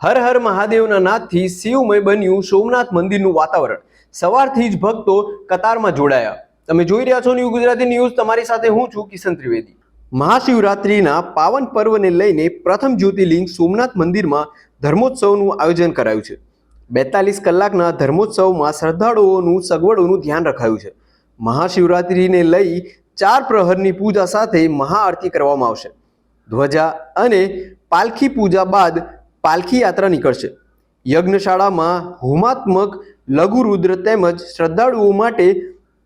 હર હર મહાદેવના નાદથી શિવમય બન્યું સોમનાથ મંદિરનું વાતાવરણ. સવારથી જ ભક્તો કતારમાં જોડાયા. તમે જોઈ રહ્યા છો ન્યૂ ગુજરાતી ન્યૂઝ તમારી સાથે હું છું કિશન ત્રિવેદી. મહાશિવરાત્રિના પાવન પર્વને લઈને પ્રથમ જ્યોતિર્લિંગ સોમનાથ મંદિરમાં ધર્મોત્સવનું આયોજન કરાયું છે. બેતાલીસ કલાકના ધર્મોત્સવમાં શ્રદ્ધાળુઓનું સગવડોનું ધ્યાન રખાયું છે. મહાશિવરાત્રિને લઈ ચાર પ્રહરની પૂજા સાથે મહાઆરતી કરવામાં આવશે. ધ્વજા અને પાલખી પૂજા બાદ પાલખી યાત્રા નીકળશે. યજ્ઞશાળામાં હોમાત્મક લઘુરુદ્ર તેમજ શ્રદ્ધાળુઓ માટે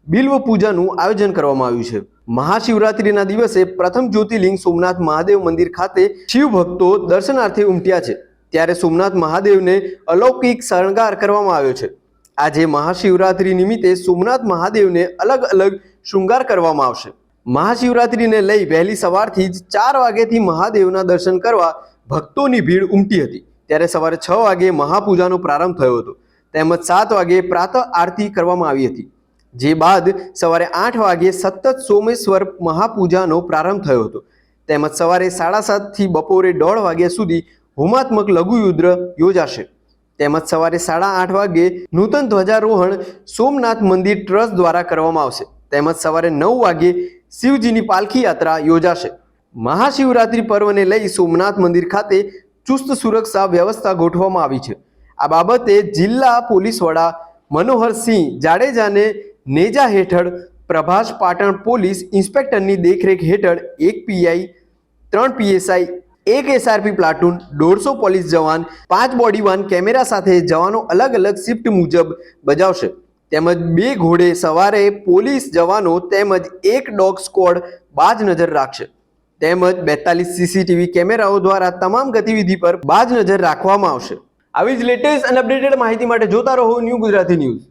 બિલ્વ પૂજાનું આયોજન કરવામાં આવ્યું છે. મહાશિવરાત્રિના દિવસે પ્રથમ જ્યોતિર્લિંગ સોમનાથ મહાદેવ મંદિર ખાતે શિવ ભક્તો દર્શનાર્થે ઉમટ્યા છે. ત્યારે સોમનાથ મહાદેવને અલૌકિક શણગાર કરવામાં આવ્યો છે. આજે મહાશિવરાત્રિ નિમિત્તે સોમનાથ મહાદેવને અલગ અલગ શૃંગાર કરવામાં આવશે. મહાશિવરાત્રિને લઈ વહેલી સવારથી જ ચાર વાગ્યાથી મહાદેવના દર્શન કરવા ભક્તોની ભીડ ઉમટી હતી. ત્યારે સવારે છ વાગે મહાપૂજાનો પ્રારંભ થયો હતો. તેમજ સાત વાગે પ્રાતઃ આરતી કરવામાં આવી હતી. જે બાદ સવારે આઠ વાગે સતત સોમેશ્વર મહાપૂજાનો પ્રારંભ થયો હતો. તેમજ સવારે સાડા સાતથી બપોરે દોઢ વાગ્યા સુધી હોમાત્મક લઘુયુદ્ર યોજાશે. તેમજ સવારે સાડા આઠ વાગે નૂતન ધ્વજારોહણ સોમનાથ મંદિર ટ્રસ્ટ દ્વારા કરવામાં આવશે. તેમજ સવારે નવ વાગે શિવજીની પાલખી યાત્રા યોજાશે. મહાશિવરાત્રિ પર્વને લઈ સોમનાથ મંદિર ખાતે ચુસ્ત સુરક્ષા વ્યવસ્થા ગોઠવવામાં આવી છે. આ બાબતે જિલ્લા પોલીસ વડા મનોહરસિંહ જાડેજાને નેજા હેઠળ પ્રભાસ પાટણ પોલીસ ઇન્સ્પેક્ટરની દેખરેખ હેઠળ એક પીઆઈ, ત્રણ પીએસઆઈ, એક એસઆરપી પ્લાટૂન, દોઢસો પોલીસ જવાન, પાંચ બોડી વાન કેમેરા સાથે જવાનો અલગ અલગ શિફ્ટ મુજબ બજાવશે. તેમજ બે ઘોડે સવારે પોલીસ જવાનો તેમજ એક ડોગ સ્કોડ બાજ નજર રાખશે. તેમજ બેતાલીસ સીસીટીવી કેમેરાઓ દ્વારા તમામ ગતિવિધિ પર બાજ નજર રાખવામાં આવશે. આવી જ લેટેસ્ટ અને અપડેટેડ માહિતી માટે જોતા રહો ન્યૂ ગુજરાતી ન્યૂઝ.